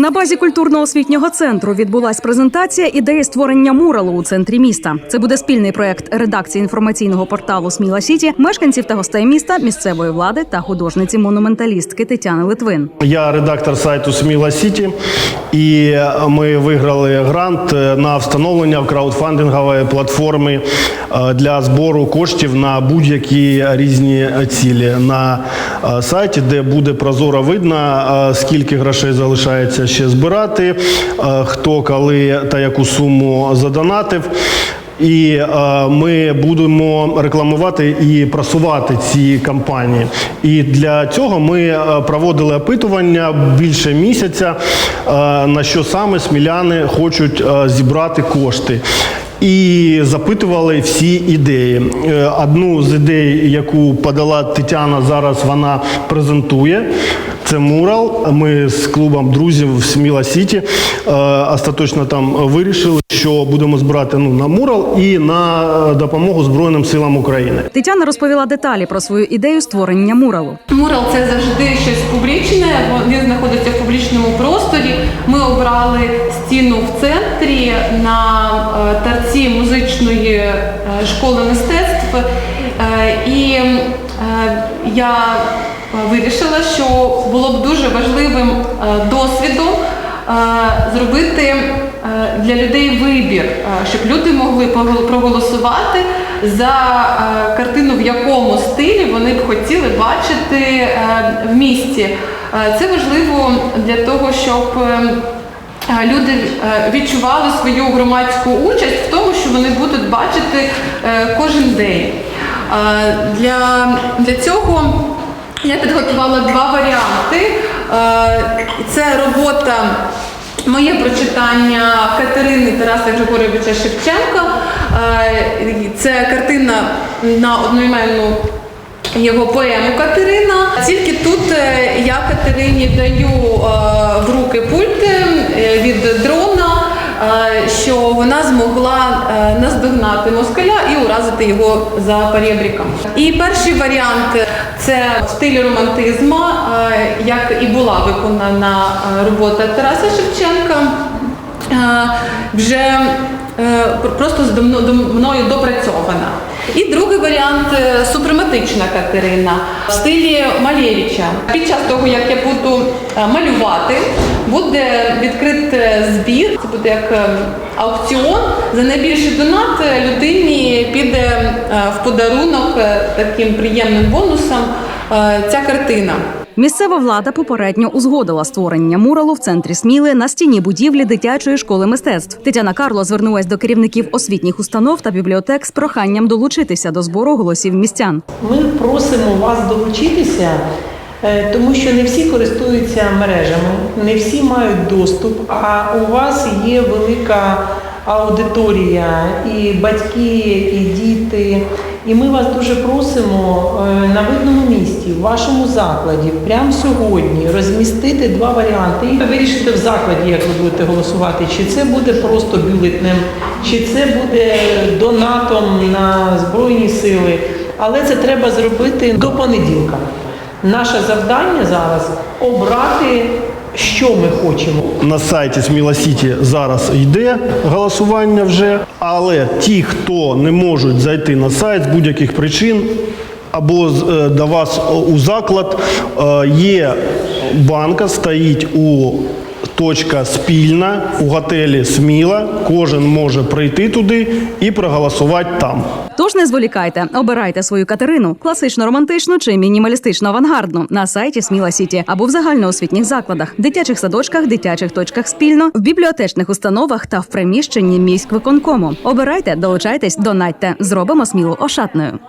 На базі культурно-освітнього центру відбулась презентація ідеї створення муралу у центрі міста. Це буде спільний проект редакції інформаційного порталу Сміла Сіті, мешканців та гостей міста, місцевої влади та художниці-монументалістки Тетяни Литвин. Я редактор сайту Сміла Сіті, і ми виграли грант на встановлення краудфандингової платформи е, для збору коштів на будь-які різні цілі на е, сайті, де буде прозоро видно, е, скільки грошей залишається ще збирати, е, хто коли та яку суму задонатив. І е, ми будемо рекламувати і просувати ці кампанії. І для цього ми е, проводили опитування більше місяця, е, на що саме сміляни хочуть е, зібрати кошти. І запитували всі ідеї. Е, Одну з ідей, яку подала Тетяна, зараз вона презентує. Це мурал. Ми з клубом друзів в Сміла Сіті е, остаточно там вирішили, що будемо збирати ну, на мурал і на е, допомогу Збройним силам України. Тетяна розповіла деталі про свою ідею створення муралу. Мурал це завжди щось публічне. бо Він знаходиться в публічному просторі. Ми обрали стіну в центрі школи мистецтв. Е, І е, я вирішила, що було б дуже важливим е, досвідом е, зробити е, для людей вибір, е, щоб люди могли проголосувати за е, картину, в якому стилі вони б хотіли бачити е, в місті. Е, Це важливо для того, щоб е, е, люди е, відчували свою громадську участь в тому, що вони будуть бачити е, кожен день. Е, Для, для цього я підготувала два варіанти. Це робота, моє прочитання Катерини Тараса Григоровича Шевченка. Це картина на одноіменну його поему Катерина. Тільки тут е, я Катерині даю е, в руки пульт е, від дрона, що вона змогла наздогнати москаля і уразити його за перебріком. І перший варіант це в стилі романтизма, е, як і була виконана робота Тараса Шевченка. Вже просто мною допрацьована. І другий варіант е, супрематична Катерина в стилі Малєвича. Під час того, як я буду е, малювати, буде відкритий збір. Це буде як е, аукціон. За найбільший донат е, людині піде е, в подарунок е, таким приємним бонусом е, ця картина. Місцева влада попередньо узгодила створення муралу в центрі Сміли на стіні будівлі дитячої школи мистецтв. Тетяна Карло звернулась до керівників освітніх установ та бібліотек з проханням долучитися до збору голосів містян. Ми просимо вас долучитися, е, тому що не всі користуються мережами, не всі мають доступ, а у вас є велика аудиторія, і батьки, і діти. І ми вас дуже просимо е, на місці, в вашому закладі, прямо сьогодні розмістити два варіанти. І вирішити в закладі, як ви будете голосувати, чи це буде просто бюлетнем, чи це буде донатом на Збройні сили. Але це треба зробити до понеділка. Наше завдання зараз обрати, що ми хочемо. На сайті Сміла Сіті зараз йде голосування вже, але ті, хто не можуть зайти на сайт з будь-яких причин. Або е, до вас у заклад е, є банка, стоїть у точка спільна у готелі Сміла. Кожен може прийти туди і проголосувати там. Тож не зволікайте, обирайте свою Катерину, класично романтичну чи мінімалістично авангардну на сайті Сміла Сіті або в загальноосвітніх закладах, дитячих садочках, дитячих точках спільно, в бібліотечних установах та в приміщенні міськвиконкому. Обирайте, долучайтесь, донатьте. Зробимо смілу ошатною.